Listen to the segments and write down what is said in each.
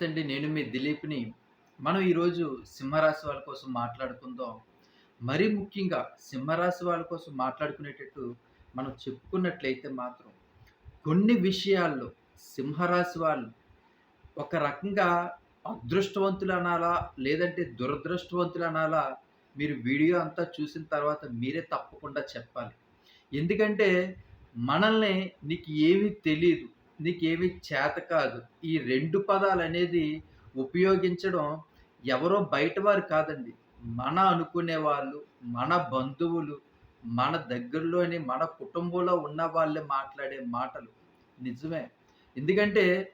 నమస్తే అండి నేను మీ దిలీప్ని మనం ఈరోజు సింహరాశి వాళ్ళ కోసం మాట్లాడుకుందాం. మరీ ముఖ్యంగా సింహరాశి వాళ్ళ కోసం మాట్లాడుకునేటట్టు మనం చెప్పుకున్నట్లయితే మాత్రం కొన్ని విషయాల్లో సింహరాశి వాళ్ళు ఒక రకంగా అదృష్టవంతులు అనాలా లేదంటే దురదృష్టవంతులు అనాలా మీరు వీడియో అంతా చూసిన తర్వాత మీరే తప్పకుండా చెప్పాలి. ఎందుకంటే మనల్ని నీకు ఏమీ తెలియదు నీకేమీ చేత కాదు. ఈ రెండు పదాలు అనేది ఉపయోగించడం ఎవరో బయట వారు కాదండి. మన అనుకునే వాళ్ళు మన బంధువులు మన దగ్గరలోని మన కుటుంబంలో ఉన్న వాళ్ళే మాట్లాడే మాటలు. నిజమే. ఎందుకంటే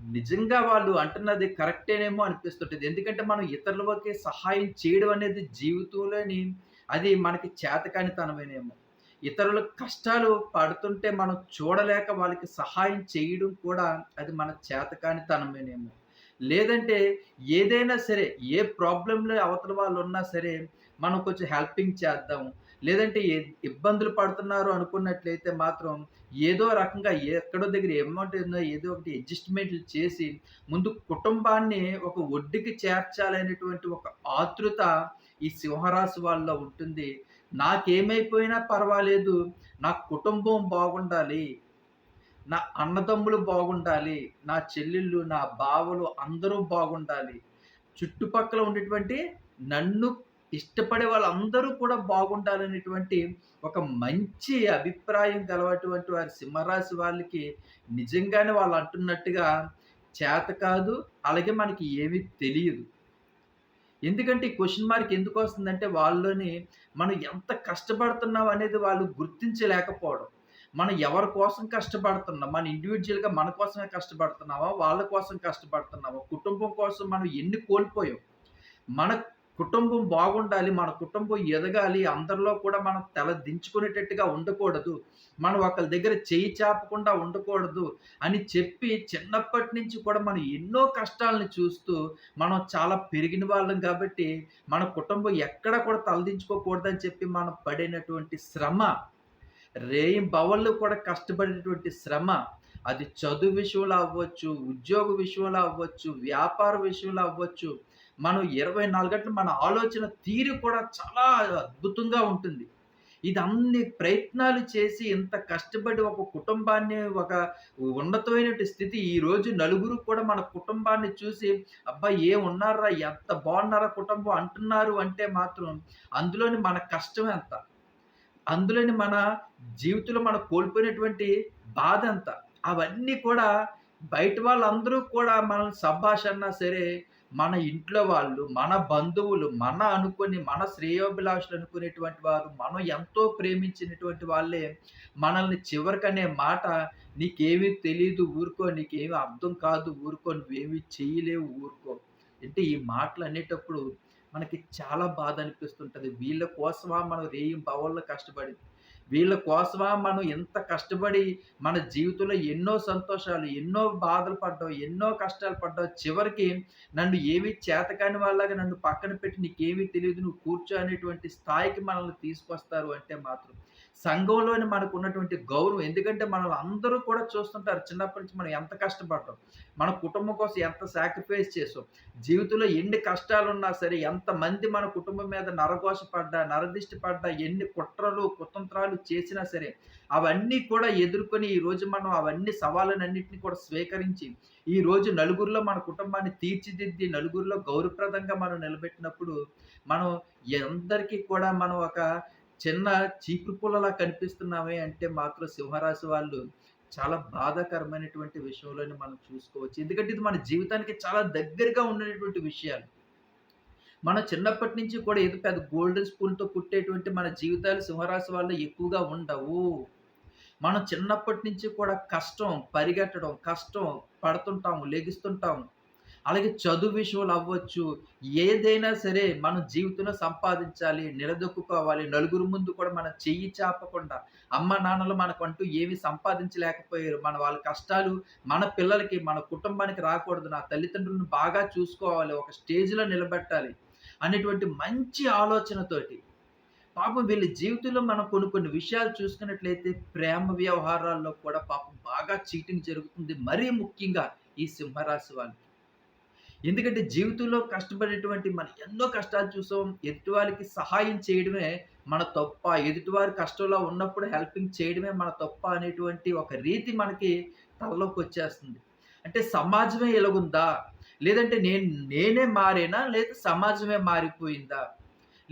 నిజంగా వాళ్ళు అంటున్నది కరెక్టేనేమో అనిపిస్తుంటుంది. ఎందుకంటే మనం ఇతరులకి సహాయం చేయడం అనేది జీవితంలోని అది మనకి చేతకానితనమేనేమో. ఇతరుల కష్టాలు పడుతుంటే మనం చూడలేక వాళ్ళకి సహాయం చేయడం కూడా అది మన చేతకానితనమేనేమో. లేదంటే ఏదైనా సరే ఏ ప్రాబ్లంలో అవతల వాళ్ళు ఉన్నా సరే మనం కొంచెం హెల్పింగ్ చేద్దాం. లేదంటే ఏ ఇబ్బందులు పడుతున్నారు అనుకున్నట్లయితే మాత్రం ఏదో రకంగా ఎక్కడో దగ్గర అమౌంట్ ఏందో ఏదో ఒకటి అడ్జస్ట్మెంట్లు చేసి ముందు కుటుంబాన్ని ఒక ఒడ్డుకి చేర్చాలనేటువంటి ఒక ఆతృత ఈ సింహరాశి వాళ్ళలో ఉంటుంది. నాకేమైపోయినా పర్వాలేదు. నా కుటుంబం బాగుండాలి. నా అన్నదమ్ములు బాగుండాలి. నా చెల్లెళ్ళు నా బావలు అందరూ బాగుండాలి. చుట్టుపక్కల ఉండేటువంటి నన్ను ఇష్టపడే వాళ్ళందరూ కూడా బాగుండాలనేటువంటి ఒక మంచి అభిప్రాయం కలవటువంటి వారి సింహరాశి వాళ్ళకి నిజంగానే వాళ్ళు అంటున్నట్టుగా చేత కాదు అలాగే మనకి ఏమీ తెలియదు. ఎందుకంటే ఈ క్వశ్చన్ మార్క్ ఎందుకు వస్తుందంటే వాళ్ళని మనం ఎంత కష్టపడుతున్నాం అనేది వాళ్ళు గుర్తించలేకపోవడం. మనం ఎవరి కోసం కష్టపడుతున్నాం? మన ఇండివిజువల్గా మన కోసమే కష్టపడుతున్నావా? వాళ్ళ కోసం కష్టపడుతున్నావా? కుటుంబం కోసం మనం ఎన్ని కోల్పోయాం? మన కుటుంబం బాగుండాలి మన కుటుంబం ఎదగాలి అందరిలో కూడా మనం తల దించుకునేటట్టుగా ఉండకూడదు మనం ఒకరి దగ్గర చేయి చాపకుండా ఉండకూడదు అని చెప్పి చిన్నప్పటి నుంచి కూడా మనం ఎన్నో కష్టాలను చూస్తూ మనం చాలా పెరిగిన వాళ్ళం కాబట్టి మన కుటుంబం ఎక్కడ కూడా తలదించుకోకూడదని చెప్పి మనం పడినటువంటి శ్రమ రేయి బవళ్ళు కూడా కష్టపడినటువంటి శ్రమ అది చదువు విషయంలో అవ్వచ్చు ఉద్యోగ విషయంలో అవ్వచ్చు వ్యాపార విషయంలో అవ్వచ్చు మనం ఇరవై నాలుగు గంటలు మన ఆలోచన తీరు కూడా చాలా అద్భుతంగా ఉంటుంది. ఇది అన్ని ప్రయత్నాలు చేసి ఇంత కష్టపడి ఒక కుటుంబాన్ని ఒక ఉన్నతమైన స్థితి ఈ రోజు నలుగురు కూడా మన కుటుంబాన్ని చూసి అబ్బా ఏ ఉన్నారా ఎంత బాగున్నారా కుటుంబం అంటున్నారు అంటే మాత్రం అందులోని మన కష్టం ఎంత? అందులోని మన జీవితంలో మనం కోల్పోయినటువంటి బాధ ఎంత? అవన్నీ కూడా బయట వాళ్ళందరూ కూడా మనం సంభాషణ సరే మన ఇంట్లో వాళ్ళు మన బంధువులు మన అనుకుని మన శ్రేయోభిలాషులు అనుకునేటువంటి వారు మనం ఎంతో ప్రేమించినటువంటి వాళ్ళే మనల్ని చివరికనే మాట నీకేమీ తెలియదు ఊరుకో నీకేమీ అర్థం కాదు ఊరుకో నువ్వేమీ చేయలేవు ఊరుకో. అంటే ఈ మాటలు అనేటప్పుడు మనకి చాలా బాధ అనిపిస్తుంటుంది. వీళ్ళ కోసమా మనం రేయం బవల్లో కష్టపడి వీళ్ళ కోసమా మనం ఎంత కష్టపడి మన జీవితంలో ఎన్నో సంతోషాలు ఎన్నో బాధలు పడ్డావు ఎన్నో కష్టాలు పడ్డావు చివరికి నన్ను ఏమి చేతకాని వాళ్ళగా నన్ను పక్కన పెట్టి నీకేమీ తెలియదు నువ్వు కూర్చో అనేటువంటి స్థాయికి మనల్ని తీసుకొస్తారు అంటే మాత్రం సంఘంలోని మనకు ఉన్నటువంటి గౌరవం. ఎందుకంటే మనల్ని అందరూ కూడా చూస్తుంటారు. చిన్నప్పటి నుంచి మనం ఎంత కష్టపడటం మన కుటుంబం కోసం ఎంత సాక్రిఫైస్ చేసాం జీవితంలో ఎన్ని కష్టాలు ఉన్నా సరే ఎంతమంది మన కుటుంబం మీద నరఘోష పడ్డా నరదిష్టి పడ్డా ఎన్ని కుట్రలు కుతంత్రాలు చేసినా సరే అవన్నీ కూడా ఎదుర్కొని ఈరోజు మనం అవన్నీ సవాళ్ళనన్నింటినీ కూడా స్వీకరించి ఈ రోజు నలుగురిలో మన కుటుంబాన్ని తీర్చిదిద్ది నలుగురిలో గౌరవప్రదంగా మనం నిలబెట్టినప్పుడు మనం అందరికీ కూడా మనం ఒక చిన్న చీపురు పుల్లలా కనిపిస్తున్నామే అంటే మాత్రం సింహరాశి వాళ్ళు చాలా బాధాకరమైనటువంటి విషయంలోనే మనం చూసుకోవచ్చు. ఎందుకంటే ఇది మన జీవితానికి చాలా దగ్గరగా ఉండేటువంటి విషయాలు. మనం చిన్నప్పటి నుంచి కూడా ఏదో పెద్ద గోల్డెన్ స్పూన్తో పుట్టేటువంటి మన జీవితాలు సింహరాశి వాళ్ళు ఎక్కువగా ఉండవు. మనం చిన్నప్పటి నుంచి కూడా కష్టం పరిగెట్టడం కష్టం పడుతుంటాము లెగిస్తుంటాము. అలాగే చదువు విషయంలో అవ్వచ్చు. ఏదైనా సరే మనం జీవితంలో సంపాదించాలి నిలదొక్కుకోవాలి నలుగురు ముందు కూడా మన చెయ్యి చాపకుండా అమ్మ నాన్నలు మనకంటూ ఏమి సంపాదించలేకపోయారు. మన వాళ్ళ కష్టాలు మన పిల్లలకి మన కుటుంబానికి రాకూడదు. నా తల్లిదండ్రులను బాగా చూసుకోవాలి ఒక స్టేజ్లో నిలబెట్టాలి అనేటువంటి మంచి ఆలోచనతోటి పాపం వీళ్ళ జీవితంలో మనం కొన్ని కొన్ని విషయాలు చూసుకున్నట్లయితే ప్రేమ వ్యవహారాల్లో కూడా పాపం బాగా చీటింగ్ జరుగుతుంది. మరీ ముఖ్యంగా ఈ సింహరాశి వాళ్ళకి ఎందుకంటే జీవితంలో కష్టపడేటువంటి మనం ఎన్నో కష్టాలు చూసాం. ఎదుటి సహాయం చేయడమే మన తప్ప, ఎదుటివారి కష్టంలో ఉన్నప్పుడు హెల్పింగ్ చేయడమే మన తప్ప అనేటువంటి ఒక రీతి మనకి తలలోకొచ్చేస్తుంది. అంటే సమాజమే ఇలాగుందా? లేదంటే నేను నేనే మారేనా లేదా సమాజమే మారిపోయిందా?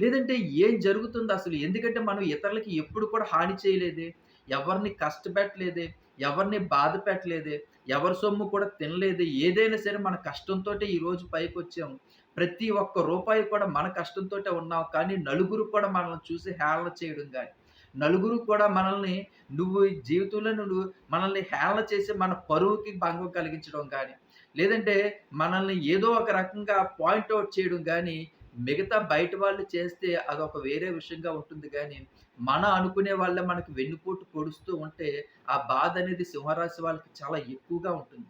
లేదంటే ఏం జరుగుతుందసలు? ఎందుకంటే మనం ఇతరులకి ఎప్పుడు కూడా హాని చేయలేదే. ఎవరిని కష్టపెట్టలేదే. ఎవరిని బాధ పెట్టలేదే. ఎవరి సొమ్ము కూడా తినలేదు ఏదైనా సరే మన కష్టంతో ఈరోజు పైకి వచ్చాము ప్రతి ఒక్క రూపాయి కూడా మన కష్టంతోటే ఉన్నాం. కానీ నలుగురు కూడా మనల్ని చూసి హేళన చేయడం కానీ నలుగురు కూడా మనల్ని నువ్వు ఈ జీవితంలో నువ్వు మనల్ని హేళన చేసి మన పరువుకి భంగం కలిగించడం కానీ లేదంటే మనల్ని ఏదో ఒక రకంగా పాయింట్ చేయడం కానీ మిగతా బయట వాళ్ళు చేస్తే అదొక వేరే విషయంగా ఉంటుంది కానీ మన అనుకునే వాళ్ళే మనకు వెన్నుపోటు పొడుస్తూ ఉంటే, ఆ బాధ అనేది సింహరాశి వాళ్ళకి చాలా ఎక్కువగా ఉంటుంది.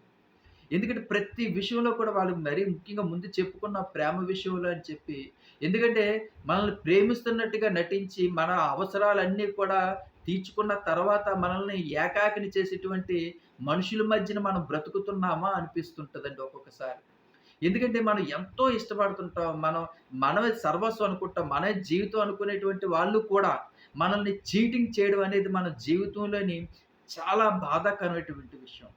ఎందుకంటే ప్రతి విషయంలో కూడా వాళ్ళు మరీ ముఖ్యంగా ముందు చెప్పుకున్న ప్రేమ విషయంలో అని చెప్పి ఎందుకంటే మనల్ని ప్రేమిస్తున్నట్టుగా నటించి, మన అవసరాలన్నీ కూడా తీర్చుకున్న తర్వాత మనల్ని ఏకాకిని చేసేటువంటి మనుషుల మధ్యన మనం బ్రతుకుతున్నామా అనిపిస్తుంటుందండి ఒక్కొక్కసారి. ఎందుకంటే మనం ఎంతో ఇష్టపడుతుంటాం. మనం మనమే సర్వస్వం అనుకుంటాం. మనమే జీవితం అనుకునేటువంటి వాళ్ళు కూడా మనల్ని చీటింగ్ చేయడం అనేది మన జీవితంలోని చాలా బాధాకరమైనటువంటి విషయం.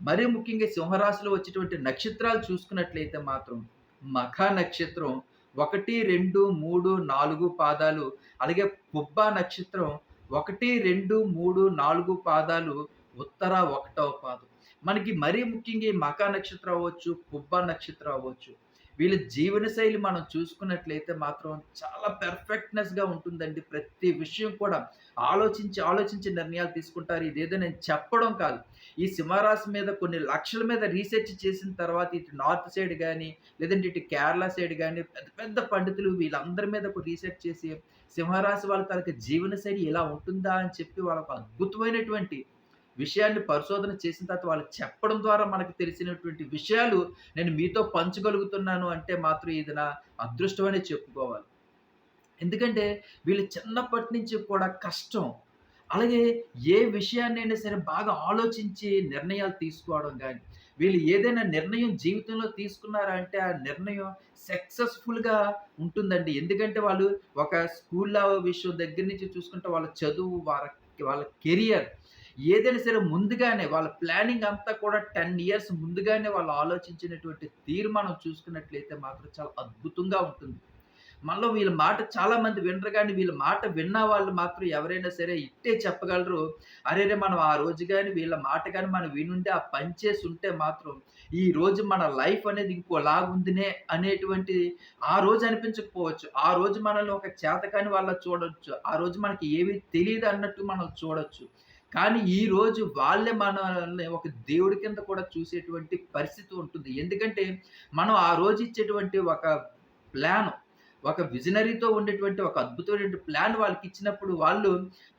మరీ ముఖ్యంగా సింహరాశిలో వచ్చేటువంటి నక్షత్రాలు చూసుకున్నట్లయితే మాత్రం మఖా నక్షత్రం 1, 2, 3, 4 పాదాలు అలాగే పుబ్బ నక్షత్రం 1, 2, 3, 4 పాదాలు ఉత్తర ఒకటవ పాదం. మనకి మరీ ముఖ్యంగా ఈ మకా నక్షత్రం అవ్వచ్చు, కుబ్బ నక్షత్రం అవ్వచ్చు. వీళ్ళ జీవనశైలి మనం చూసుకున్నట్లయితే మాత్రం చాలా పెర్ఫెక్ట్‌నెస్‌గా ఉంటుందండి. ప్రతి విషయం కూడా ఆలోచించి, ఆలోచించి నిర్ణయాలు తీసుకుంటారు. ఇదేదో నేను చెప్పడం కాదు. ఈ సింహరాశి మీద కొన్ని లక్షల మీద రీసెర్చ్ చేసిన తర్వాత ఇటు నార్త్ సైడ్ కానీ లేదంటే ఇటు కేరళ సైడ్ కానీ పెద్ద పెద్ద పండితులు వీళ్ళందరి మీద రీసెర్చ్ చేసి సింహరాశి వాళ్ళ తాలూకా జీవనశైలి ఇలా ఉంటుందా అని చెప్పి వాళ్ళకు అద్భుతమైనటువంటి విషయాన్ని పరిశోధన చేసిన తర్వాత వాళ్ళు చెప్పడం ద్వారా మనకు తెలిసినటువంటి విషయాలు నేను మీతో పంచగలుగుతున్నాను అంటే మాత్రం ఇది నా అదృష్టం చెప్పుకోవాలి. ఎందుకంటే వీళ్ళు చిన్నప్పటి నుంచి కూడా కష్టం. అలాగే ఏ విషయాన్నైనా సరే బాగా ఆలోచించి నిర్ణయాలు తీసుకోవడం కానీ వీళ్ళు ఏదైనా నిర్ణయం జీవితంలో తీసుకున్నారా అంటే ఆ నిర్ణయం సక్సెస్‌ఫుల్‌గా ఉంటుందండి. ఎందుకంటే వాళ్ళు ఒక స్కూల్‌లో విషయం దగ్గర నుంచి చూసుకుంటే వాళ్ళ చదువు, వాళ్ళ వాళ్ళ కెరియర్ ఏదైనా సరే ముందుగానే వాళ్ళ ప్లానింగ్ అంతా కూడా 10 ఇయర్స్ ముందుగానే వాళ్ళు ఆలోచించినటువంటి తీరు మనం చూసుకున్నట్లయితే మాత్రం చాలా అద్భుతంగా ఉంటుంది. మనలో వీళ్ళ మాట చాలా మంది వినరు కానీ వీళ్ళ మాట విన్న వాళ్ళు మాత్రం ఎవరైనా సరే ఇట్టే చెప్పగలరు. అరెరే! మనం ఆ రోజు కానీ వీళ్ళ మాట కానీ మనం వినుంటే, ఆ పని చేసుంటే మాత్రం ఈ రోజు మన లైఫ్ అనేది ఇంకోలాగుందినే అనేటువంటి ఆ రోజు అనిపించకపోవచ్చు. ఆ రోజు మనల్ని ఒక చేతకాని వాళ్ళ చూడొచ్చు. ఆ రోజు మనకి ఏమీ తెలియదు అన్నట్టు మనం చూడొచ్చు. కానీ ఈరోజు వాళ్ళే మనల్ని ఒక దేవుడి కింద కూడా చూసేటువంటి పరిస్థితి ఉంటుంది. ఎందుకంటే మనం ఆ రోజు ఇచ్చేటువంటి ఒక ప్లాన్ ఒక విజనరీతో ఉండేటువంటి ఒక అద్భుతమైనటువంటి ప్లాన్ వాళ్ళకి ఇచ్చినప్పుడు వాళ్ళు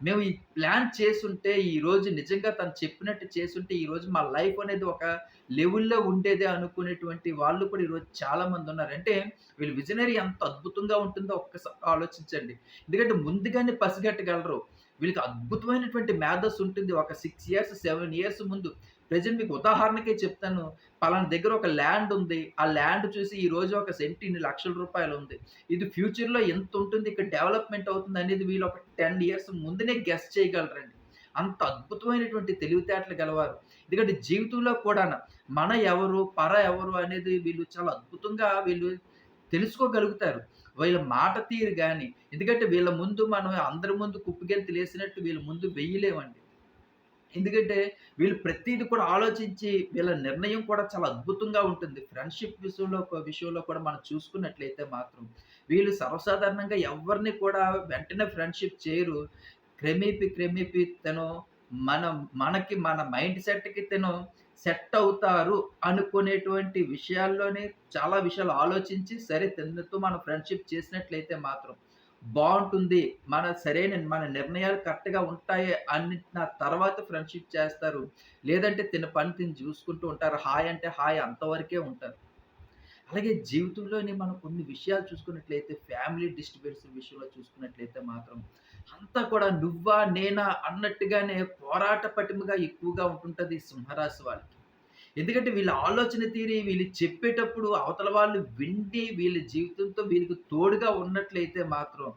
మేము ఈ ప్లాన్ చేసుంటే ఈరోజు నిజంగా తను చెప్పినట్టు చేసుంటే ఈరోజు మా లైఫ్ అనేది ఒక లెవెల్‌లో ఉండేదే అనుకునేటువంటి వాళ్ళు కూడా ఈరోజు చాలామందున్నారు. అంటే వీళ్ళు విజనరీ ఎంత అద్భుతంగా ఉంటుందో ఒక్కసారి ఆలోచించండి. ఎందుకంటే ముందుగానే పసిగట్టగలరు. వీళ్ళకి అద్భుతమైనటువంటి మేధస్సు ఉంటుంది. ఒక సిక్స్ ఇయర్స్, సెవెన్ ఇయర్స్ ముందు ప్రజెంట్ మీకు ఉదాహరణకే చెప్తాను. పలానా దగ్గర ఒక ల్యాండ్ ఉంది. ఆ ల్యాండ్ చూసి ఈ రోజు ఒక సెంట్ ఇన్ని లక్షల రూపాయలు ఉంది ఇది ఫ్యూచర్‌లో ఎంత ఉంటుంది ఇక్కడ డెవలప్‌మెంట్ అవుతుంది అనేది వీళ్ళు ఒక 10 ఇయర్స్ ముందునే గెస్ చేయగలరండి. అంత అద్భుతమైనటువంటి తెలివితేటలు గలవారు. ఎందుకంటే జీవితంలో కూడా మన ఎవరు, పర ఎవరు అనేది వీళ్ళు చాలా అద్భుతంగా వీళ్ళు తెలుసుకోగలుగుతారు. వీళ్ళ మాట తీరు కానీ ఎందుకంటే వీళ్ళ ముందు మనం అందరి ముందు కుప్పిగంతులేసినట్టు వీళ్ళ ముందు వెయ్యలేమండి. ఎందుకంటే వీళ్ళు ప్రతిదీ కూడా ఆలోచించి వీళ్ళ నిర్ణయం కూడా చాలా అద్భుతంగా ఉంటుంది. ఫ్రెండ్‌షిప్ విషయంలో విషయంలో కూడా మనం చూసుకున్నట్లయితే మాత్రం వీళ్ళు సర్వసాధారణంగా ఎవ్వరిని కూడా వెంటనే ఫ్రెండ్‌షిప్ చేయరు. క్రమేపీ, క్రమేపీ తను మనం మనకి మన మైండ్ సెట్‌కి తను సెట్ అవుతారు అనుకునేటువంటి విషయాల్లోనే చాలా విషయాలు ఆలోచించి సరే తనతో మనం ఫ్రెండ్‌షిప్ చేసినట్లయితే మాత్రం బాగుంటుంది మన సరైన మన నిర్ణయాలు కరెక్ట్‌గా ఉంటాయి అన్న తర్వాత ఫ్రెండ్‌షిప్ చేస్తారు. లేదంటే తిన పని తిని చూసుకుంటూ ఉంటారు. హాయ్ అంటే హాయ్ అంతవరకే ఉంటారు. అలాగే జీవితంలోని మనం కొన్ని విషయాలు చూసుకున్నట్లయితే ఫ్యామిలీ డిస్టర్బెన్స్ విషయంలో చూసుకున్నట్లయితే మాత్రం అంతా కూడా నువ్వా? నేనా? అన్నట్టుగానే పోరాట పటిమగా ఎక్కువగా ఉంటుంటుంది సింహరాశి వాళ్ళకి. ఎందుకంటే వీళ్ళ ఆలోచన తీరి వీళ్ళు చెప్పేటప్పుడు అవతల వాళ్ళు విండి వీళ్ళ జీవితంతో వీళ్ళకి తోడుగా ఉన్నట్లయితే మాత్రం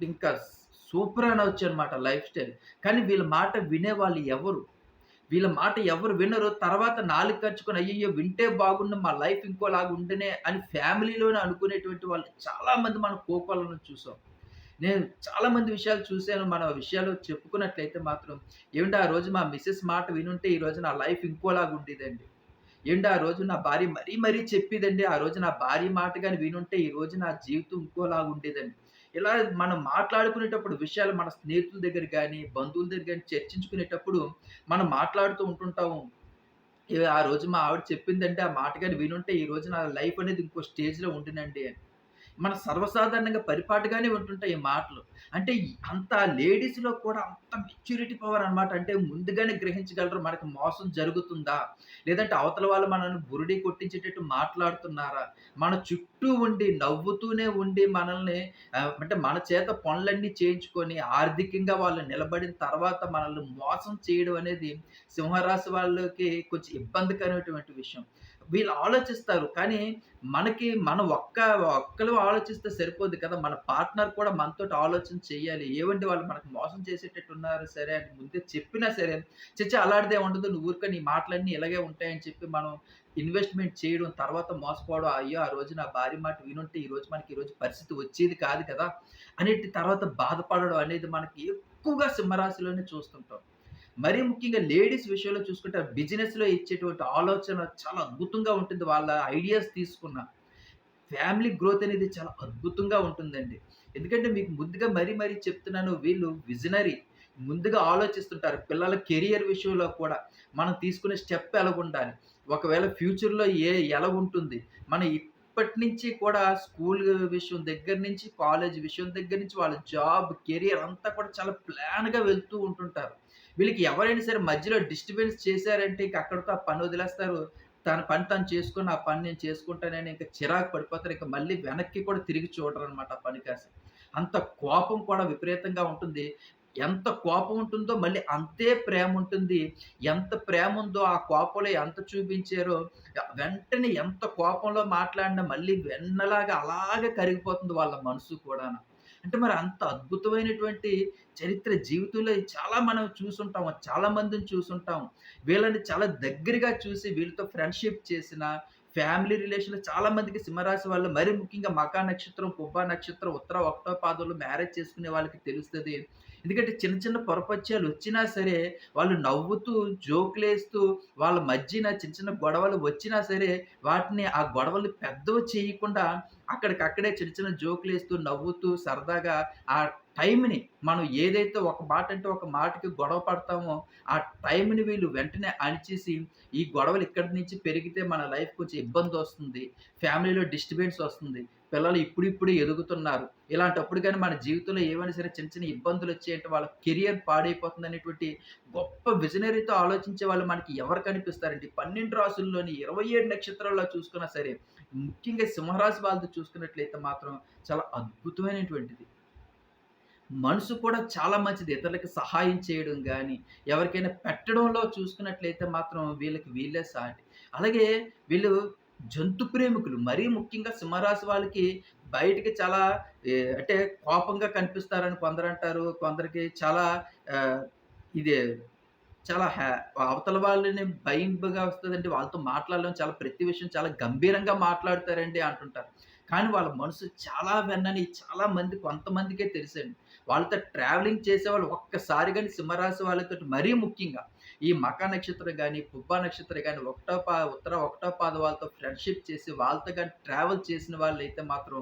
ఇంకా సూపర్ అనవచ్చు అనమాట లైఫ్ స్టైల్. కానీ వీళ్ళ మాట వినేవాళ్ళు ఎవరు? వీళ్ళ మాట ఎవరు వినరు. తర్వాత నాలుగు ఖర్చుకొని అయ్యయ్యో! వింటే బాగుండు మా లైఫ్ ఇంకోలాగా ఉండనే అని ఫ్యామిలీలోనే అనుకునేటువంటి వాళ్ళు చాలామంది మనం కోపాలను చూసాం. నేను చాలామంది విషయాలు చూశాను మన విషయాలు చెప్పుకున్నట్లయితే మాత్రం ఏమిటి ఆ రోజు మా మిసెస్ మాట వినుంటే ఈరోజు నా లైఫ్ ఇంకోలాగా ఉండేదండి. ఏండి ఆ రోజు నా భార్య మరీ మరీ చెప్పేదండి. ఆ రోజు నా భార్య మాట కానీ వినుంటే ఈరోజు నా జీవితం ఇంకోలాగా ఉండేదండి. ఇలా మనం మాట్లాడుకునేటప్పుడు విషయాలు మన స్నేహితుల దగ్గర కానీ బంధువుల దగ్గర కానీ చర్చించుకునేటప్పుడు మనం మాట్లాడుతూ ఉంటుంటాము. ఆ రోజు మా ఆవిడ చెప్పిందంటే ఆ మాట కానీ వినుంటే ఈరోజు నా లైఫ్ అనేది ఇంకో స్టేజ్‌లో ఉండినండి అని. మన సర్వసాధారణంగా పరిపాటుగానే ఉంటుంటాయి ఈ మాటలు. అంటే అంత లేడీస్‌లో కూడా అంత మెచ్యూరిటీ పవర్ అన్నమాట. అంటే ముందుగానే గ్రహించగలరు మనకు మోసం జరుగుతుందా? లేదంటే అవతల వాళ్ళు మనల్ని బురుడి కొట్టించేటట్టు మాట్లాడుతున్నారా? మన చుట్టూ ఉండి నవ్వుతూనే ఉండి మనల్ని అంటే మన చేత పనులన్నీ చేయించుకొని ఆర్థికంగా వాళ్ళు నిలబడిన తర్వాత మనల్ని మోసం చేయడం అనేది సింహరాశి వాళ్ళకి కొంచెం ఇబ్బందికరమైనటువంటి విషయం. వీళ్ళు ఆలోచిస్తారు. కానీ మనకి మనం ఒక్క ఒక్కరు ఆలోచిస్తే సరిపోదు కదా! మన పార్ట్నర్ కూడా మనతోటి ఆలోచన చేయాలి. ఏమంటే వాళ్ళు మనకు మోసం చేసేటట్టు ఉన్నారు సరే అని ముందే చెప్పినా సరే, చచ్చి అలాంటిదే ఉండదు. నువ్వు ఊరికే నీ మాటలన్నీ ఇలాగే ఉంటాయని చెప్పి మనం ఇన్వెస్ట్‌మెంట్ చేయడం, తర్వాత మోసపోవడం. అయ్యో! ఆ రోజు నా భార్య మాట వినుంటే ఈరోజు మనకి ఈరోజు పరిస్థితి వచ్చేది కాదు కదా! అనేటి తర్వాత బాధపడడం అనేది మనకి ఎక్కువగా సింహరాశిలోనే చూస్తుంటాం. మరీ ముఖ్యంగా లేడీస్ విషయంలో చూసుకుంటే బిజినెస్‌లో ఇచ్చేటువంటి ఆలోచన చాలా అద్భుతంగా ఉంటుంది. వాళ్ళ ఐడియాస్ తీసుకున్న. ఫ్యామిలీ గ్రోత్ అనేది చాలా అద్భుతంగా ఉంటుందండి. ఎందుకంటే మీకు ముందుగా మరీ మరీ చెప్తున్నాను వీళ్ళు విజనరీ. ముందుగా ఆలోచిస్తుంటారు. పిల్లల కెరియర్ విషయంలో కూడా మనం తీసుకునే స్టెప్ ఎలాగుండాలి? ఒకవేళ ఫ్యూచర్‌లో ఏ ఎలా ఉంటుంది మనం ఇప్పటి నుంచి కూడా స్కూల్ విషయం దగ్గర నుంచి, కాలేజ్ విషయం దగ్గర నుంచి వాళ్ళ జాబ్, కెరియర్ అంతా కూడా చాలా ప్లాన్‌గా వెళ్తూ ఉంటుంటారు. వీళ్ళకి ఎవరైనా సరే మధ్యలో డిస్టర్బెన్స్ చేశారంటే ఇంక అక్కడితో ఆ పని వదిలేస్తారు. తన పని తను చేసుకుని ఆ పని నేను చేసుకుంటానని ఇంకా చిరాకు పడిపోతారు. ఇంకా మళ్ళీ వెనక్కి కూడా తిరిగి చూడరు అనమాట ఆ పనికసలు. అంత కోపం కూడా విపరీతంగా ఉంటుంది. ఎంత కోపం ఉంటుందో మళ్ళీ అంతే ప్రేమ ఉంటుంది ఎంత ప్రేమ ఉందో ఆ కోపంలో ఎంత చూపించారో వెంటనే ఎంత కోపంలో మాట్లాడినా మళ్ళీ వెన్నలాగా అలాగే కరిగిపోతుంది వాళ్ళ మనసు కూడా అంటే మరి అంత అద్భుతమైనటువంటి చరిత్ర జీవితంలో చాలా మనం చూసుంటాం. చాలా మందిని చూసుంటాం. వీళ్ళని చాలా దగ్గరగా చూసి వీళ్ళతో ఫ్రెండ్‌షిప్ చేసిన ఫ్యామిలీ రిలేషన్‌లో చాలా మందికి సింహరాశి వాళ్ళు మరీ ముఖ్యంగా మకా నక్షత్రం, పుబ్బా నక్షత్రం, ఉత్తర ఒకటో పాదంలో మ్యారేజ్ చేసుకునే వాళ్ళకి తెలుస్తుంది ఎందుకంటే చిన్న చిన్న పొరపత్యాలు వచ్చినా సరే వాళ్ళు నవ్వుతూ, జోకులేస్తూ వాళ్ళ మధ్యన చిన్న చిన్న గొడవలు వచ్చినా సరే వాటిని ఆ గొడవలు పెద్దవి చేయకుండా అక్కడికక్కడే చిన్న చిన్న జోకులు వేస్తూ నవ్వుతూ సరదాగా ఆ టైంని మనం ఏదైతే ఒక మాట అంటే ఒక మాటకి గొడవ పడతామో, ఆ టైంని వీళ్ళు వెంటనే అణిచేసి, ఈ గొడవలు ఇక్కడి నుంచి పెరిగితే మన లైఫ్ కొంచెం ఇబ్బంది వస్తుంది ఫ్యామిలీలో డిస్టర్బెన్స్ వస్తుంది. పిల్లలు ఇప్పుడిప్పుడు ఎదుగుతున్నారు. ఇలాంటప్పుడు కానీ మన జీవితంలో ఏమైనా సరే చిన్న చిన్న ఇబ్బందులు వచ్చేయంటే వాళ్ళ కెరియర్ పాడైపోతుందనేటువంటి గొప్ప విజనరీతో ఆలోచించే వాళ్ళు మనకి ఎవరు కనిపిస్తారండి? 12 రాసుల్లోని 27 నక్షత్రాల్లో చూసుకున్నా సరే, ముఖ్యంగా సింహరాశి వాళ్ళతో చూసుకున్నట్లయితే మాత్రం చాలా అద్భుతమైనటువంటిది. మనసు కూడా చాలా మంచిది. ఇతరులకి సహాయం చేయడం కానీ ఎవరికైనా పెట్టడంలో చూసుకున్నట్లయితే మాత్రం వీళ్ళకి వీళ్ళే సాటి. అలాగే వీళ్ళు జంతు ప్రేమికులు. మరీ ముఖ్యంగా సింహరాశి వాళ్ళకి బయటికి చాలా అంటే కోపంగా కనిపిస్తారని కొందరు అంటారు కొందరికి చాలా ఇది చాలా హ్యా అవతల వాళ్ళని భయంగా వస్తుందండి వాళ్ళతో మాట్లాడడం చాలా ప్రతి విషయం చాలా గంభీరంగా మాట్లాడతారండి అంటుంటారు. కానీ వాళ్ళ మనసు చాలా వెన్నని చాలా మంది కొంతమందికే తెలుసండి. వాళ్ళతో ట్రావెలింగ్ చేసేవాళ్ళు ఒక్కసారి కానీ సింహరాశి వాళ్ళతోటి మరీ ముఖ్యంగా ఈ మక నక్షత్రం కానీ పుబ్బ నక్షత్రం కానీ ఒకటో పా ఉత్తర ఒకటో పాద వాళ్ళతో ఫ్రెండ్‌షిప్ చేసి వాళ్ళతో కానీ ట్రావెల్ చేసిన వాళ్ళైతే మాత్రం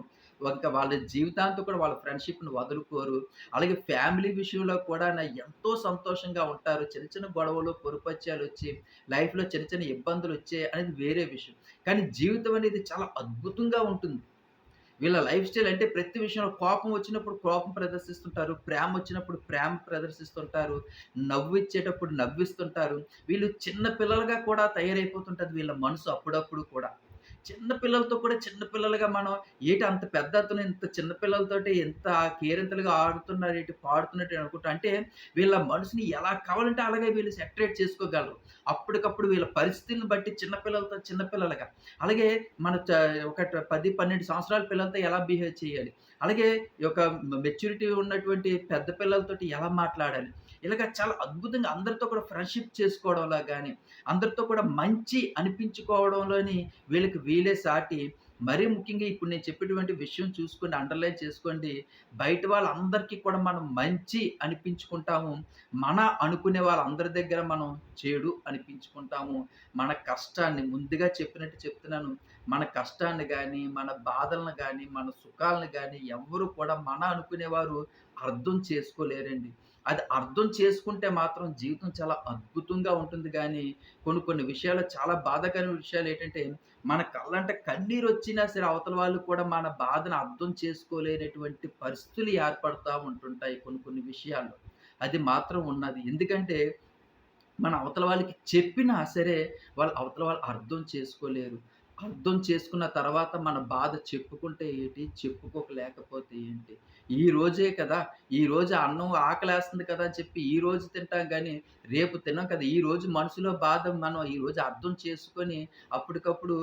ఇంక వాళ్ళ జీవితాంతం కూడా వాళ్ళ ఫ్రెండ్షిప్ను వదులుకోరు. అలాగే ఫ్యామిలీ విషయంలో కూడా నా ఎంతో సంతోషంగా ఉంటారు. చిన్న చిన్న గొడవలు, పొరపచ్చాలొచ్చి లైఫ్‌లో చిన్న చిన్న ఇబ్బందులు వచ్చాయి అనేది వేరే విషయం. కానీ జీవితం అనేది చాలా అద్భుతంగా ఉంటుంది. వీళ్ళ లైఫ్ స్టైల్ అంటే ప్రతి విషయంలో కోపం వచ్చినప్పుడు కోపం ప్రదర్శిస్తుంటారు. ప్రేమ వచ్చినప్పుడు ప్రేమ ప్రదర్శిస్తుంటారు. నవ్విచ్చేటప్పుడు నవ్విస్తుంటారు. వీళ్ళు చిన్న పిల్లలుగా కూడా తయారైపోతుంటుంది వీళ్ళ మనసు అప్పుడప్పుడు కూడా. చిన్న పిల్లలతో కూడా చిన్న పిల్లలుగా మనం ఏటి అంత పెద్ద అతను ఇంత చిన్న పిల్లలతోటి ఎంత కేరింతలుగా ఆడుతున్నారు ఏంటి పాడుతున్నట్టు అనుకుంటా. అంటే వీళ్ళ మనసుని ఎలా కావాలంటే అలాగే వీళ్ళు సెటరేట్ చేసుకోగలరు. అప్పటికప్పుడు వీళ్ళ పరిస్థితులను బట్టి చిన్న పిల్లలతో అలాగే మన చ- ఒక పది పన్నెండు సంవత్సరాల పిల్లలతో ఎలా బిహేవ్ చేయాలి? అలాగే ఒక మెచ్యూరిటీ ఉన్నటువంటి పెద్ద పిల్లలతోటి ఎలా మాట్లాడాలి? ఇలాగ చాలా అద్భుతంగా అందరితో కూడా ఫ్రెండ్షిప్ చేసుకోవడంలో కానీ అందరితో కూడా మంచి అనిపించుకోవడంలోని వీళ్ళకి వీలే సాటి మరీ ముఖ్యంగా ఇప్పుడు నేను చెప్పేటువంటి విషయం చూసుకోండి అండర్లైన్ చేసుకోండి. బయట వాళ్ళందరికీ కూడా మనం మంచి అనిపించుకుంటాము. మన అనుకునే వాళ్ళందరి దగ్గర మనం చెడు అనిపించుకుంటాము. మన కష్టాన్ని ముందుగా చెప్పినట్టు చెప్తున్నాను. మన కష్టాన్ని కానీ మన బాధలను కానీ మన సుఖాలను కానీ ఎవరు కూడా మన అనుకునేవారు అర్థం చేసుకోలేరండి. అది అర్థం చేసుకుంటే మాత్రం జీవితం చాలా అద్భుతంగా ఉంటుంది. కానీ కొన్ని కొన్ని విషయాలు చాలా బాధాకరమైన విషయాలు ఏంటంటే మన కళ్ళంట కన్నీరు వచ్చినా సరే అవతల వాళ్ళు కూడా మన బాధను అర్థం చేసుకోలేనటువంటి పరిస్థితులు ఏర్పడుతూ ఉంటుంటాయి కొన్ని కొన్ని విషయాల్లో. అది మాత్రం ఉన్నది. ఎందుకంటే మన అవతల వాళ్ళకి చెప్పినా సరే వాళ్ళు అవతల వాళ్ళు అర్థం చేసుకోలేరు. అర్థం చేసుకున్న తర్వాత మన బాధ చెప్పుకుంటే ఏంటి? చెప్పుకోకలేకపోతే ఏంటి? ఈ రోజే కదా! ఈ రోజు అన్నం ఆకలేస్తుంది కదా అని చెప్పి ఈ రోజు తింటాం కానీ రేపు తినాం కదా! ఈ రోజు మనసులో బాధ మనం ఈ రోజు అర్థం చేసుకొని అప్పటికప్పుడు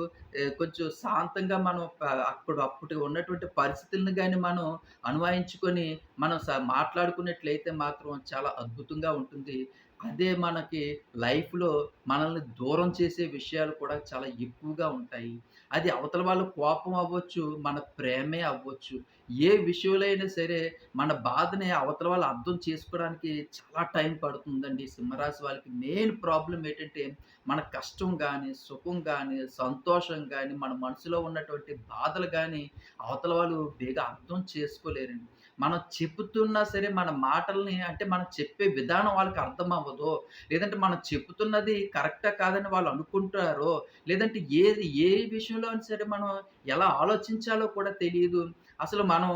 కొంచెం శాంతంగా మనం అప్పుడు అప్పుడు ఉన్నటువంటి పరిస్థితులను కానీ మనం అన్వయించుకొని మనం స- మాట్లాడుకున్నట్లయితే మాత్రం చాలా అద్భుతంగా ఉంటుంది. అదే మనకి లైఫ్‌లో మనల్ని దూరం చేసే విషయాలు కూడా చాలా ఎక్కువగా ఉంటాయి. అది అవతల వాళ్ళ కోపం అవ్వచ్చు, మన ప్రేమే అవ్వచ్చు. ఏ విషయంలో అయినా సరే మన బాధని అవతల వాళ్ళు అర్థం చేసుకోవడానికి చాలా టైం పడుతుందండి. సింహరాశి వాళ్ళకి మెయిన్ ప్రాబ్లం ఏంటంటే మన కష్టం కానీ సుఖం కానీ సంతోషం కానీ మన మనసులో ఉన్నటువంటి బాధలు కానీ అవతల వాళ్ళు బేగా అర్థం చేసుకోలేరండి. మనం చెబుతున్నా సరే మన మాటల్ని అంటే మనం చెప్పే విధానం వాళ్ళకి అర్థం అవ్వదు లేదంటే మనం చెప్తున్నది కరెక్టా కాదని వాళ్ళు అనుకుంటారో, లేదంటే ఏది ఏ విషయంలో సరే మనం ఎలా ఆలోచించాలో కూడా తెలియదు అసలు మనం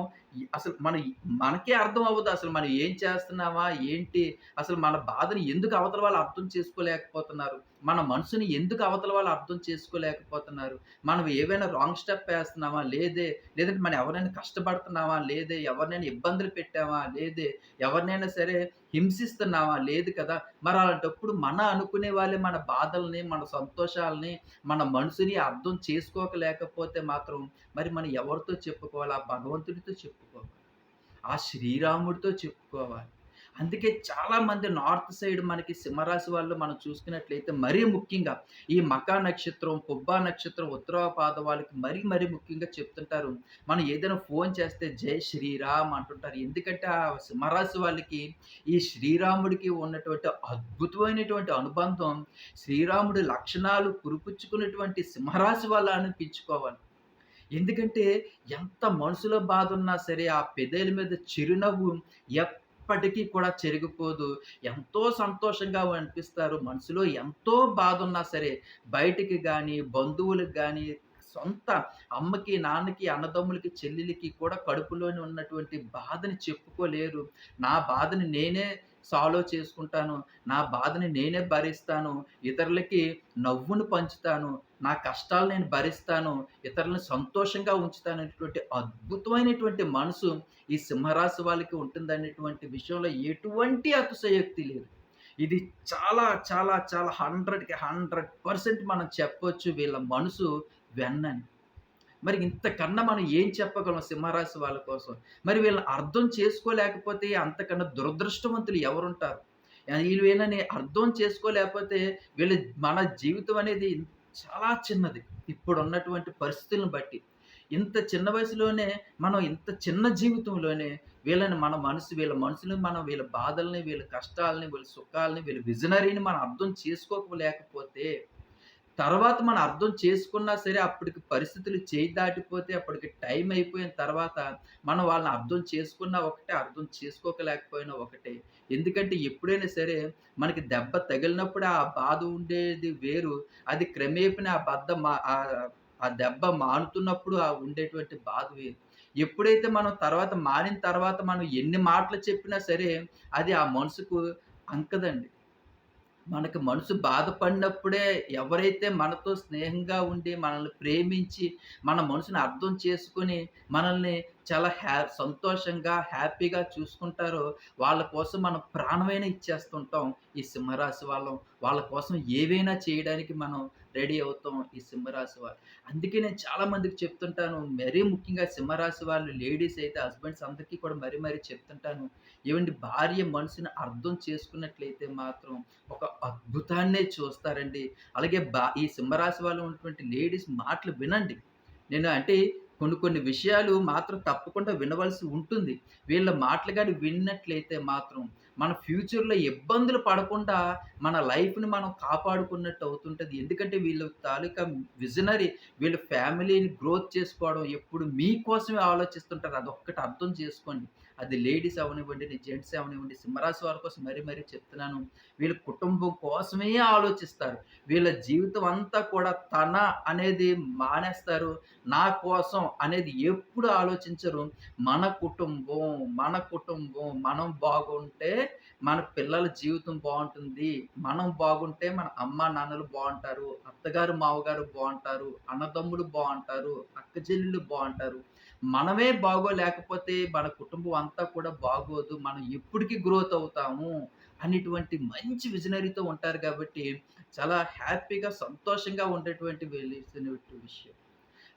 అసలు మన మనకే అర్థం అవ్వదు. అసలు మనం ఏం చేస్తున్నామా? ఏంటి? అసలు మన బాధని ఎందుకు అవతల వాళ్ళు అర్థం చేసుకోలేకపోతున్నారు? మన మనసుని ఎందుకు అవతల వాళ్ళు అర్థం చేసుకోలేకపోతున్నారు? మనం ఏవైనా రాంగ్ స్టెప్ వేస్తున్నామా లేదే. లేదంటే మనం ఎవరైనా కష్టపడుతున్నామా? లేదే. ఎవరినైనా ఇబ్బందులు పెట్టామా? లేదే. ఎవరినైనా సరే హింసిస్తున్నామా? లేదు కదా! మరి అలాంటప్పుడు మన అనుకునే వాళ్ళే మన బాధల్ని, మన సంతోషాలని మన మనసుని అర్థం చేసుకోకలేకపోతే మాత్రం మరి మనం ఎవరితో చెప్పుకోవాలి? ఆ భగవంతుడితో చెప్పుకోవాలి. ఆ శ్రీరాముడితో చెప్పుకోవాలి. అందుకే చాలామంది నార్త్ సైడ్ మనకి సింహరాశి వాళ్ళు మనం చూసుకున్నట్లయితే మరీ ముఖ్యంగా ఈ మకా నక్షత్రం, పుబ్బా నక్షత్రం, ఉత్తరాపాద వాళ్ళకి మరీ మరీ ముఖ్యంగా చెప్తుంటారు. మనం ఏదైనా ఫోన్ చేస్తే జై శ్రీరామ్ అంటుంటారు. ఎందుకంటే ఆ సింహరాశి వాళ్ళకి ఈ శ్రీరాముడికి ఉన్నటువంటి అద్భుతమైనటువంటి అనుబంధం శ్రీరాముడి లక్షణాలు కురిపుచ్చుకున్నటువంటి సింహరాశి వాళ్ళు అనిపించుకోవాలి. ఎందుకంటే ఎంత మనసులో బాధ ఉన్నా సరే ఆ పెదేల మీద చిరునవ్వు ఎప్పటికీ కూడా చెరిగిపోదు. ఎంతో సంతోషంగా అనిపిస్తారు. మనసులో ఎంతో బాధ ఉన్నా సరే బయటికి కానీ బంధువులకు కానీ సొంత అమ్మకి, నాన్నకి, అన్నదమ్ములకి, చెల్లెలికి కూడా కడుపులోని ఉన్నటువంటి బాధని చెప్పుకోలేరు. నా బాధని నేనే సాల్వ్ చేసుకుంటాను. నా బాధని నేనే భరిస్తాను. ఇతరులకి నవ్వును పంచుతాను. నా కష్టాలు నేను భరిస్తాను. ఇతరులను సంతోషంగా ఉంచుతాననేటువంటి అద్భుతమైనటువంటి మనసు ఈ సింహరాశి వాళ్ళకి ఉంటుందనేటువంటి విషయంలో ఎటువంటి అతిశయోక్తి లేదు. ఇది చాలా చాలా చాలా 100కి 100% మనం చెప్పొచ్చు వీళ్ళ మనసు వెన్నని. మరి ఇంతకన్నా మనం ఏం చెప్పగలం సింహరాశి వాళ్ళ కోసం? మరి వీళ్ళని అర్థం చేసుకోలేకపోతే అంతకన్నా దురదృష్టవంతులు ఎవరుంటారు? వీళ్ళు వీళ్ళని అర్థం చేసుకోలేకపోతే వీళ్ళ మన జీవితం అనేది చాలా చిన్నది. ఇప్పుడున్నటువంటి పరిస్థితులను బట్టి. ఇంత చిన్న వయసులోనే మనం ఇంత చిన్న జీవితంలోనే వీళ్ళని మన మనసు వీళ్ళ మనసుని మనం వీళ్ళ బాధల్ని, వీళ్ళ కష్టాలని వీళ్ళ సుఖాల్ని, వీళ్ళ విజనరీని మనం అర్థం చేసుకోలేకపోతే తర్వాత మనం అర్థం చేసుకున్నా సరే అప్పటికి పరిస్థితులు చేయి దాటిపోతే అప్పటికి టైం అయిపోయిన తర్వాత మనం వాళ్ళని అర్థం చేసుకున్నా ఒకటే, అర్థం చేసుకోకలేకపోయినా ఒకటే. ఎందుకంటే ఎప్పుడైనా సరే మనకి దెబ్బ తగిలినప్పుడు ఆ బాధ ఉండేది వేరు. అది క్రమేపణ ఆ బద్ద మా ఆ దెబ్బ మానుతున్నప్పుడు ఆ ఉండేటువంటి బాధ వేరు. ఎప్పుడైతే మనం తర్వాత మానిన తర్వాత మనం ఎన్ని మాటలు చెప్పినా సరే అది ఆ మనసుకు అంకదండి. మనకి మనసు బాధపడినప్పుడే ఎవరైతే మనతో స్నేహంగా ఉండి, మనల్ని ప్రేమించి, మన మనసుని అర్థం చేసుకొని, మనల్ని చాలా హ్యా సంతోషంగా, హ్యాపీగా చూసుకుంటారో, వాళ్ళ కోసం మనం ప్రాణమైనా ఇచ్చేస్తుంటాం ఈ సింహరాశి వాళ్ళం. వాళ్ళ కోసం ఏవైనా చేయడానికి మనం రెడీ అవుతాం ఈ సింహరాశి వాళ్ళు. అందుకే నేను చాలా మందికి చెప్తుంటాను. మరీ ముఖ్యంగా సింహరాశి వాళ్ళు లేడీస్ అయితే హస్బెండ్స్ అందరికీ కూడా మరీ మరీ చెప్తుంటాను. ఏమండి భార్య మనసుని అర్థం చేసుకున్నట్లయితే మాత్రం ఒక అద్భుతాన్నే చూస్తారండి. అలాగే బా ఈ సింహరాశి వాళ్ళు ఉన్నటువంటి లేడీస్ మాటలు వినండి. నేను అంటే కొన్ని కొన్ని విషయాలు మాత్రం తప్పకుండా వినవలసి ఉంటుంది. వీళ్ళ మాటలు కానీ విన్నట్లయితే మాత్రం మన ఫ్యూచర్‌లో ఇబ్బందులు పడకుండా మన లైఫ్‌ని మనం కాపాడుకున్నట్టు అవుతుంటది. ఎందుకంటే వీళ్ళ తాలూకా విజనరీ వీళ్ళ ఫ్యామిలీని గ్రోత్ చేసుకోవడం ఎప్పుడు మీకోసమే ఆలోచిస్తుంటారు. అదొక్కటి అర్థం చేసుకోండి. అది లేడీస్ అవ్వనివ్వండి, జెంట్స్ అవనివ్వండి సింహరాశి వారి కోసం మరీ మరీ చెప్తున్నాను. వీళ్ళ కుటుంబం కోసమే ఆలోచిస్తారు. వీళ్ళ జీవితం అంతా కూడా తన అనేది మానేస్తారు. నా కోసం అనేది ఎప్పుడు ఆలోచించరు. మన కుటుంబం, మన కుటుంబం మనం బాగుంటే మన పిల్లల జీవితం బాగుంటుంది మనం బాగుంటే మన అమ్మా, నాన్నలు బాగుంటారు అత్తగారు, మామగారు బాగుంటారు అన్నదమ్ములు బాగుంటారు అక్క చెల్లెళ్ళు మనమే బాగోలేకపోతే మన కుటుంబం అంతా కూడా బాగోదు. మనం ఎప్పటికీ గ్రోత్ అవుతాము. అనేటువంటి మంచి విజనరీతో ఉంటారు కాబట్టి చాలా హ్యాపీగా, సంతోషంగా ఉండేటువంటి వెళ్ళినటువంటి విషయం.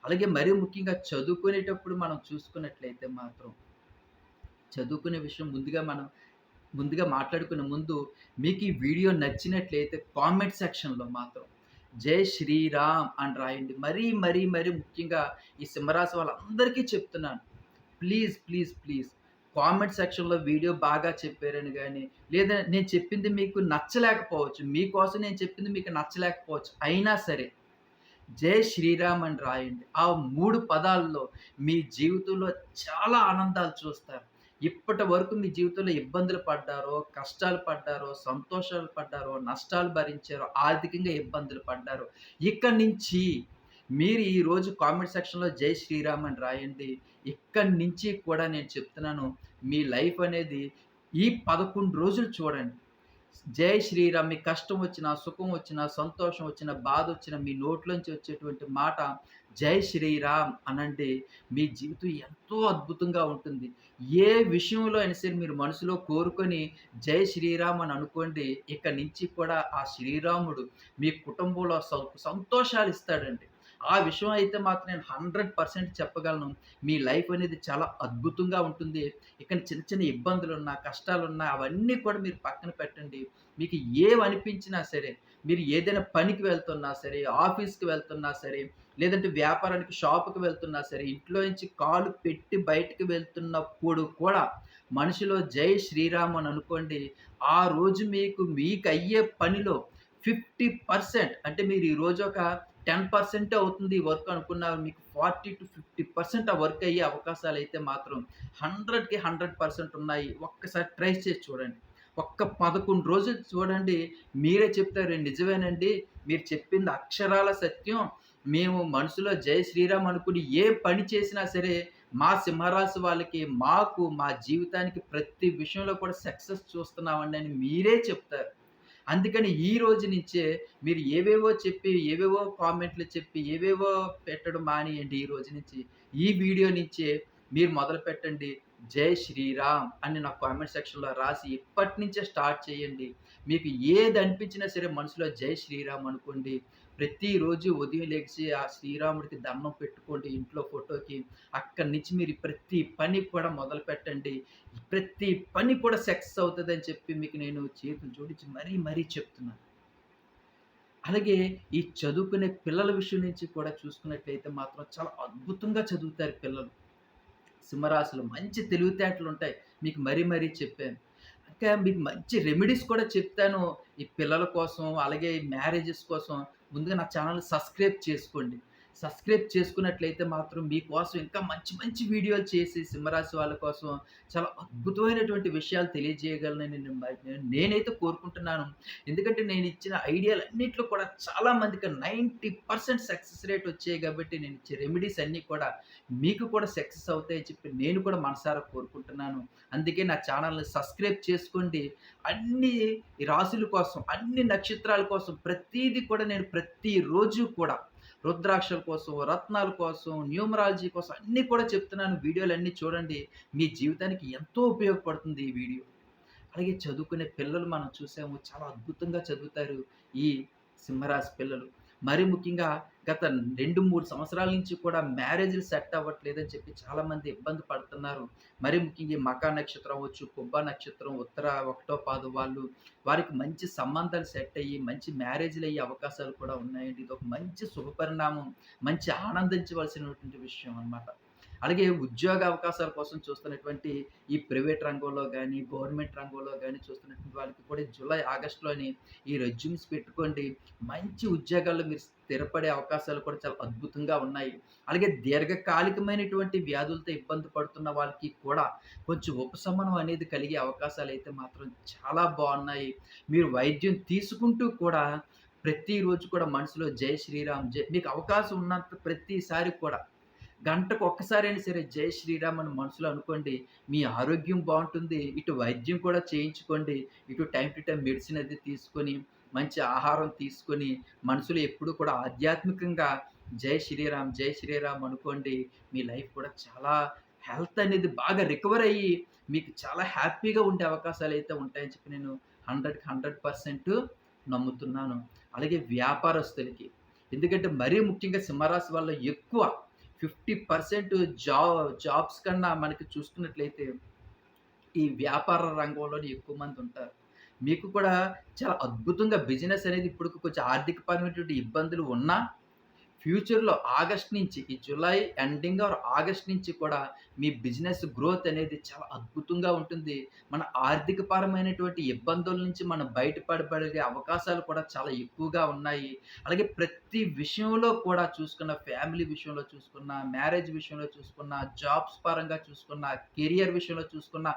అలాగే మరీ ముఖ్యంగా చదువుకునేటప్పుడు మనం చూసుకున్నట్లయితే మాత్రం చదువుకునే విషయం ముందుగా మనం ముందుగా మాట్లాడుకునే ముందు మీకు ఈ వీడియో నచ్చినట్లయితే కామెంట్ సెక్షన్‌లో మాత్రం జై శ్రీరామ్ అని రాయండి. మరీ, మరీ, మరీ ముఖ్యంగా ఈ సింహరాశి వాళ్ళందరికీ చెప్తున్నాను. ప్లీజ్, ప్లీజ్, ప్లీజ్ కామెంట్ సెక్షన్‌లో వీడియో బాగా చెప్పారని కానీ లేదా నేను చెప్పింది మీకు నచ్చలేకపోవచ్చు. మీకోసం నేను చెప్పింది మీకు నచ్చలేకపోవచ్చు. అయినా సరే జై శ్రీరామ్ అని రాయండి. ఆ మూడు పదాల్లో మీ జీవితంలో చాలా ఆనందాలు చూస్తారు. ఇప్పటి వరకు మీ జీవితంలో ఇబ్బందులు పడ్డారో, కష్టాలు పడ్డారో, సంతోషాలు పడ్డారో, నష్టాలు భరించారో, ఆర్థికంగా ఇబ్బందులు పడ్డారో, ఇక్కడి నుంచి మీరు ఈరోజు కామెంట్ సెక్షన్‌లో జై శ్రీరామ్ అని రాయండి. ఇక్కడి నుంచి కూడా నేను చెప్తున్నాను. మీ లైఫ్ అనేది ఈ 11 రోజులు చూడండి. జై శ్రీరామ్ మీ కష్టం వచ్చినా, సుఖం వచ్చినా, సంతోషం వచ్చినా, వచ్చిన మీ నోట్లోంచి వచ్చేటువంటి మాట జై శ్రీరామ్ అనండి. మీ జీవితం ఎంతో అద్భుతంగా ఉంటుంది. ఏ విషయంలో అయినా సరే మీరు మనసులో కోరుకొని జై శ్రీరామ్ అని అనుకోండి. ఇక నుంచి కూడా ఆ శ్రీరాముడు మీ కుటుంబంలో సంతోషాలు ఇస్తాడండి. ఆ విషయం అయితే మాత్రం నేను 100% చెప్పగలను. మీ లైఫ్ అనేది చాలా అద్భుతంగా ఉంటుంది. ఇక్కడ చిన్న చిన్న ఇబ్బందులు ఉన్నా కష్టాలు ఉన్నా అవన్నీ కూడా మీరు పక్కన పెట్టండి. మీకు ఏమనిపించినా సరే, మీరు ఏదైనా పనికి వెళ్తున్నా సరే, ఆఫీస్‌కి వెళ్తున్నా సరే, లేదంటే వ్యాపారానికి షాప్‌కి వెళ్తున్నా సరే, ఇంట్లో నుంచి కాలు పెట్టి బయటకు వెళ్తున్నప్పుడు కూడా మనిషిలో జై శ్రీరామ్ అని అనుకోండి. ఆ రోజు మీకు మీకు అయ్యే పనిలో 50% అంటే మీరు ఈరోజు ఒక 10% అవుతుంది వర్క్ అనుకున్నారు. మీకు 40-50% ఆ వర్క్ అయ్యే అవకాశాలు అయితే మాత్రం 100కి 100% ఉన్నాయి. ఒక్కసారి ట్రై చేసి చూడండి. ఒక్క 11 రోజులు చూడండి. మీరే చెప్తారు నిజమేనండి. మీరు చెప్పింది అక్షరాల సత్యం. మేము మనసులో జై శ్రీరామ్ అనుకుని ఏ పని చేసినా సరే, మా సింహరాశి వాళ్ళకి, మాకు, మా జీవితానికి ప్రతి విషయంలో కూడా సక్సెస్ చూస్తున్నామండి అని మీరే చెప్తారు. అందుకని ఈ రోజు నుంచే మీరు ఏవేవో చెప్పి, ఏవేవో కామెంట్లు చెప్పి, ఏవేవో పెట్టడం మానేయండి ఈ రోజు నుంచి. ఈ వీడియో నుంచే మీరు మొదలు పెట్టండి జై శ్రీరామ్ అని నాకు కామెంట్ సెక్షన్‌లో రాసి ఇప్పటి నుంచే స్టార్ట్ చేయండి. మీకు ఏది అనిపించినా సరే మనసులో జై శ్రీరామ్ అనుకోండి. ప్రతిరోజు ఉదయం లేచి ఆ శ్రీరాముడికి దండం పెట్టుకోండి ఇంట్లో ఫోటోకి. అక్కడి నుంచి మీరు ప్రతి పని కూడా మొదలు పెట్టండి ప్రతి పని కూడా సక్సెస్ అవుతుందని చెప్పి మీకు నేను చేతులు జోడించి మరీ మరీ చెప్తున్నాను. అలాగే ఈ చదువుకునే పిల్లల విషయం నుంచి కూడా చూసుకున్నట్లయితే మాత్రం చాలా అద్భుతంగా చదువుతారు పిల్లలు. సింహరాశులు మంచి తెలివితేటలుంటాయి. మీకు మరీ మరీ చెప్పాను. ఇంకా మీకు మంచి రెమెడీస్ కూడా చెప్తాను. ఈ పిల్లల కోసం, అలాగే మ్యారేజెస్ కోసం ముందుగా నా ఛానల్ సబ్స్క్రైబ్ చేసుకోండి. సబ్స్క్రైబ్ చేసుకున్నట్లయితే మాత్రం మీకోసం ఇంకా మంచి మంచి వీడియోలు చేసి సింహరాశి వాళ్ళ కోసం చాలా అద్భుతమైనటువంటి విషయాలు తెలియజేయగలనని నేను నేనైతే కోరుకుంటున్నాను. ఎందుకంటే నేను ఇచ్చిన ఐడియాలు అన్నింటిలో కూడా చాలా మందికి నైంటీ పర్సెంట్ సక్సెస్ రేట్ వచ్చాయి కాబట్టి నేను ఇచ్చే రెమెడీస్ అన్నీ కూడా మీకు కూడా సక్సెస్ అవుతాయని చెప్పి నేను కూడా మనసారా కోరుకుంటున్నాను. అందుకే నా ఛానల్ని సబ్స్క్రైబ్ చేసుకోండి. అన్ని రాశుల కోసం అన్ని నక్షత్రాల కోసం ప్రతిదీ కూడా నేను ప్రతిరోజు కూడా రుద్రాక్షల కోసం రత్నాల కోసం న్యూమరాలజీ కోసం అన్నీ కూడా చెప్తున్నాను. వీడియోలు అన్నీ చూడండి. మీ జీవితానికి ఎంతో ఉపయోగపడుతుంది ఈ వీడియో. అలాగే చదువుకునే పిల్లలు మనం చూసాము. చాలా అద్భుతంగా చదువుతారు ఈ సింహరాశి పిల్లలు. మరి ముఖ్యంగా గత రెండు మూడు సంవత్సరాల నుంచి కూడా మ్యారేజ్లు సెట్ అవ్వట్లేదని చెప్పి చాలామంది ఇబ్బంది పడుతున్నారు. మరి ముఖ్యంగా మకా నక్షత్రం వచ్చు కుబ్బ నక్షత్రం ఉత్తర ఒకటో పాదు వాళ్ళు వారికి మంచి సంబంధాలు సెట్ అయ్యి మంచి మ్యారేజ్లు అయ్యే అవకాశాలు కూడా ఉన్నాయండి. ఇది ఒక మంచి శుభపరిణామం మంచి ఆనందించవలసినటువంటి విషయం అన్నమాట. అలాగే ఉద్యోగ అవకాశాల కోసం చూస్తున్నటువంటి ఈ ప్రైవేట్ రంగంలో కానీ గవర్నమెంట్ రంగంలో కానీ చూస్తున్నటువంటి వాళ్ళకి కూడా జూలై ఆగస్టులోని ఈ రెజ్యూమ్స్ పెట్టుకోండి. మంచి ఉద్యోగాల్లో మీరు స్థిరపడే అవకాశాలు కూడా చాలా అద్భుతంగా ఉన్నాయి. అలాగే దీర్ఘకాలికమైనటువంటి వ్యాధులతో ఇబ్బంది పడుతున్న వాళ్ళకి కూడా కొంచెం ఉపశమనం అనేది కలిగే అవకాశాలు అయితే మాత్రం చాలా బాగున్నాయి. మీరు వైద్యం తీసుకుంటూ కూడా ప్రతిరోజు కూడా మనసులో జై శ్రీరామ్ జై మీకు అవకాశం ఉన్నంత ప్రతిసారి కూడా గంటకు ఒక్కసారి అయినా సరే జై శ్రీరామ్ అని మనసులో అనుకోండి మీ ఆరోగ్యం బాగుంటుంది ఇటు వైద్యం కూడా చేయించుకోండి ఇటు టైం టు టైం మెడిసిన్ అది తీసుకొని మంచి ఆహారం తీసుకొని మనసులో ఎప్పుడు కూడా ఆధ్యాత్మికంగా జై శ్రీరామ్ జై శ్రీరామ్ అనుకోండి మీ లైఫ్ కూడా చాలా హెల్త్ అనేది బాగా రికవర్ అయ్యి మీకు చాలా హ్యాపీగా ఉండే అవకాశాలు అయితే ఉంటాయని చెప్పి నేను హండ్రెడ్కి హండ్రెడ్ పర్సెంట్ నమ్ముతున్నాను. అలాగే వ్యాపారస్తులకి. ఎందుకంటే మరీ ముఖ్యంగా సింహరాశి వల్ల ఎక్కువ ఫిఫ్టీ పర్సెంట్ జాబ్ జాబ్స్ కన్నా మనకి చూసుకున్నట్లయితే ఈ వ్యాపార రంగంలోనే ఎక్కువ మంది ఉంటారు. మీకు కూడా చాలా అద్భుతంగా బిజినెస్ అనేది ఇప్పుడు కొంచెం ఆర్థిక పరమైనటువంటి ఇబ్బందులు ఉన్నా ఫ్యూచర్లో ఆగస్ట్ నుంచి ఈ జూలై ఎండింగ్ ఆర్ ఆగస్ట్ నుంచి కూడా మీ బిజినెస్ గ్రోత్ అనేది చాలా అద్భుతంగా ఉంటుంది. మన ఆర్థిక పరమైనటువంటి ఇబ్బందుల నుంచి మనం బయటపడబడే అవకాశాలు కూడా చాలా ఎక్కువగా ఉన్నాయి. అలాగే ప్రతి విషయంలో కూడా చూసుకున్న ఫ్యామిలీ విషయంలో చూసుకున్న మ్యారేజ్ విషయంలో చూసుకున్న జాబ్స్ పరంగా చూసుకున్న కెరియర్ విషయంలో చూసుకున్న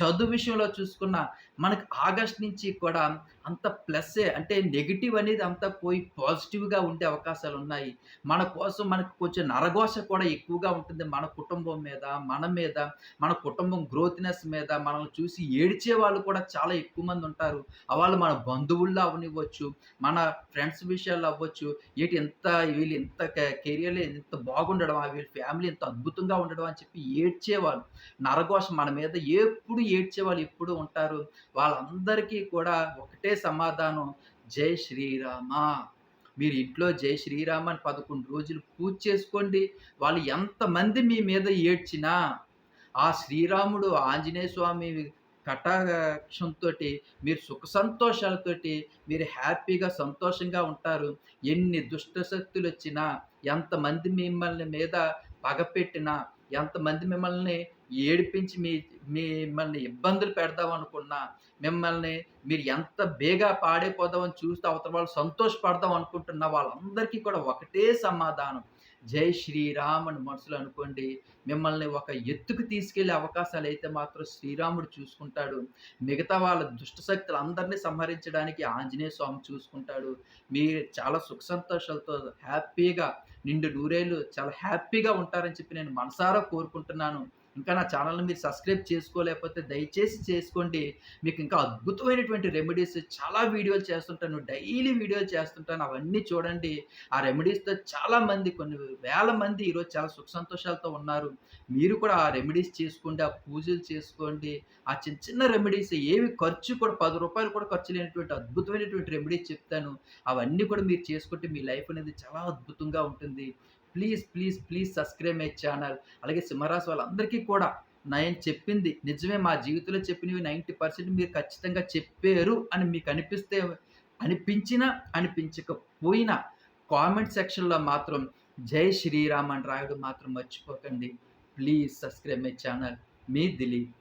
చదువు విషయంలో చూసుకున్న మనకు ఆగస్ట్ నుంచి కూడా అంత ప్లస్సే అంటే నెగిటివ్ అనేది అంతా పోయి పాజిటివ్గా ఉండే అవకాశాలు ఉన్నాయి. మన కోసం మనకు కొంచెం నరఘోష కూడా ఎక్కువగా ఉంటుంది మన కుటుంబం మీద మన మీద మన కుటుంబం గ్రోత్నెస్ మీద మనల్ని చూసి ఏడ్చే వాళ్ళు కూడా చాలా ఎక్కువ మంది ఉంటారు. వాళ్ళు మన బంధువుల్లో అవనివ్వచ్చు మన ఫ్రెండ్స్ విషయాల్లో అవ్వచ్చు. ఏంటి ఎంత వీళ్ళు ఎంత కెరియర్లో ఎంత బాగుండడం వీళ్ళ ఫ్యామిలీ ఎంత అద్భుతంగా ఉండడం అని చెప్పి ఏడ్చేవాళ్ళు నరఘోష మన మీద ఎప్పుడు ఏడ్చేవాళ్ళు ఎప్పుడు ఉంటారు. వాళ్ళందరికీ కూడా ఒకటే సమాధానం జై శ్రీరామ. మీరు ఇంట్లో జై శ్రీరామ్ అని పదకొండు రోజులు పూజ చేసుకోండి. వాళ్ళు ఎంతమంది మీ మీద ఏడ్చినా ఆ శ్రీరాముడు ఆంజనేయ స్వామి కటాక్షంతో మీరు సుఖ సంతోషాలతోటి మీరు హ్యాపీగా సంతోషంగా ఉంటారు. ఎన్ని దుష్ట శక్తులు వచ్చినా ఎంతమంది మిమ్మల్ని మీద పగపెట్టినా ఎంతమంది మిమ్మల్ని ఏడిపించి మీ మిమ్మల్ని ఇబ్బందులు పెడదాం అనుకున్నా మిమ్మల్ని మీరు ఎంత బేగా పాడైపోదామని చూస్తే అవతల వాళ్ళు సంతోషపడదాం అనుకుంటున్న వాళ్ళందరికీ కూడా ఒకటే సమాధానం. జై శ్రీరామ్ అని మనసులో అనుకోండి. మిమ్మల్ని ఒక ఎత్తుకు తీసుకెళ్ళే అవకాశాలు అయితే మాత్రం శ్రీరాముడు చూసుకుంటాడు. మిగతా వాళ్ళ దుష్ట శక్తులు అందరినీ సంహరించడానికి ఆంజనేయ స్వామి చూసుకుంటాడు. మీరు చాలా సుఖ సంతోషాలతో హ్యాపీగా నిండు నూరేళ్ళు చాలా హ్యాపీగా ఉంటారని చెప్పి నేను మనసారా కోరుకుంటున్నాను. ఇంకా నా ఛానల్ని మీరు సబ్స్క్రైబ్ చేసుకోలేకపోతే దయచేసి చేసుకోండి. మీకు ఇంకా అద్భుతమైనటువంటి రెమెడీస్ చాలా వీడియోలు చేస్తుంటాను డైలీ వీడియోలు చేస్తుంటాను అవన్నీ చూడండి. ఆ రెమెడీస్తో చాలా మంది కొన్ని వేల మంది ఈరోజు చాలా సుఖ సంతోషాలతో ఉన్నారు. మీరు కూడా ఆ రెమెడీస్ చేసుకోండి ఆ పూజలు చేసుకోండి. ఆ చిన్న చిన్న రెమెడీస్ ఏవి ఖర్చు కూడా పది రూపాయలు కూడా ఖర్చు లేనటువంటి అద్భుతమైనటువంటి రెమెడీస్ చెప్తాను. అవన్నీ కూడా మీరు చేసుకుంటే మీ లైఫ్ అనేది చాలా అద్భుతంగా ఉంటుంది. Please please please subscribe my channel. అలాగే సింహరాశి వాళ్ళందరికీ కూడా నేను చెప్పింది. నిజమే మా జీవితంలో చెప్పినవి నైంటీ పర్సెంట్ మీరు ఖచ్చితంగా చెప్పారు అని మీకు అనిపిస్తే అనిపించినా అనిపించకపోయినా కామెంట్ సెక్షన్లో మాత్రం జై శ్రీరామ్ అని రాయడం మాత్రం మర్చిపోకండి. Please subscribe my channel. Me Dilip.